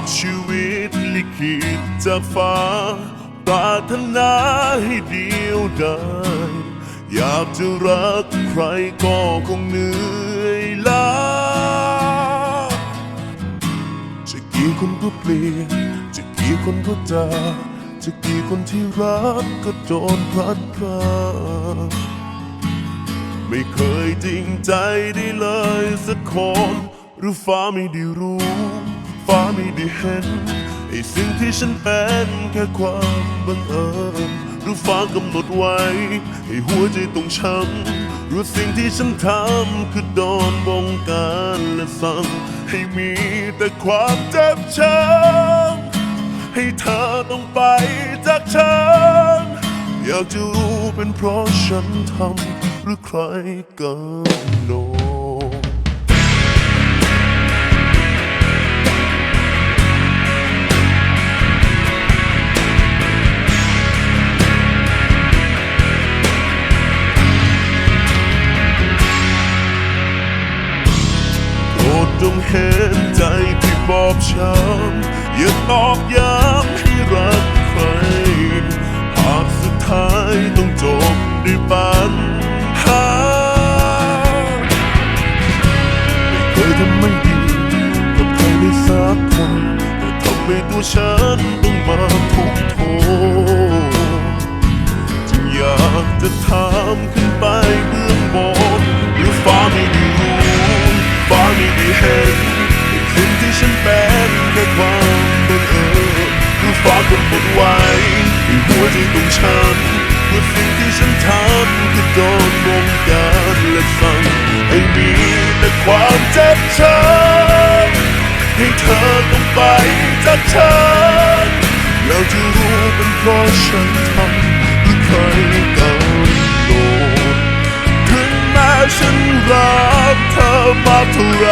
ากชีวิตลิขิตจากฟ้าปรารถนาให้เดียวดายอยากจะรักใครก็คงเหนื่อยล้าจะกี่คนก็เปลี่ยนจะกี่คนก็จากจะกี่คนที่รักก็โดนพลัดพรากไม่เคยจริงใจได้เลยสักคน หรือฟ้าไม่ได้รู้ ฟ้าไม่ได้เห็นไอ้สิ่งที่ฉันเป็นแค่ความบังเอิญหรือฟ้ากำหนดไว้ ให้หัวใจต้องช้ำหรือสิ่งที่ฉันทำคือโดนบงการและสั่งให้มีแต่ความเจ็บช้ำให้เธอต้องไปจากฉัน อยากจะรู้เป็นเพราะฉันทำหรือใครกันโนโเห็นใจที่บอบช้ำอย่าตอกย้ำให้รักใคร หากสุดท้ายต้องจบด้วยปัญหาไม่เคยทำไม่ดีกับใครเลยสักคนแต่ทำให้ตัวฉัน รือฟ้ากำหนดไว้ให้หัวใจต้องช้ำเมื่อสิ่งที่ฉันทำคือโดนวงการและสั่งให้มีแต่ความเจ็บช้ำให้เธอต้องไปจากฉันอยาจะรู้เป็นเพราะฉันทำหรือใครกันโดนถึงแม้ฉันรักเธอมากเท่าไร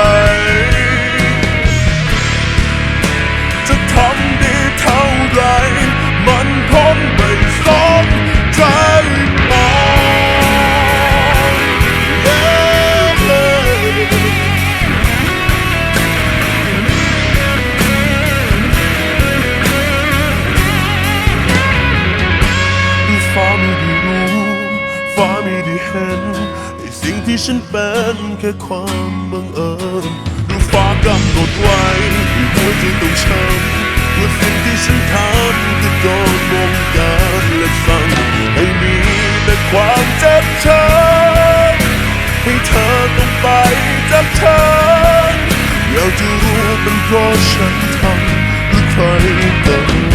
จะทำดี ฟ้าไม่ได้เห็นไอสิ่งที่ฉันเป็นแค่ความบังเอิญหรือฟ้ากำหนดไว้ให้หัวใจต้องช้ำว่าสิ่งที่ฉันทำคือโดนวงการและสั่งให้มีแต่ความเจ็บช้ำให้เธอต้องไปจากฉันอยากจะรู้เป็นเพราะฉันทำหรือใครกัน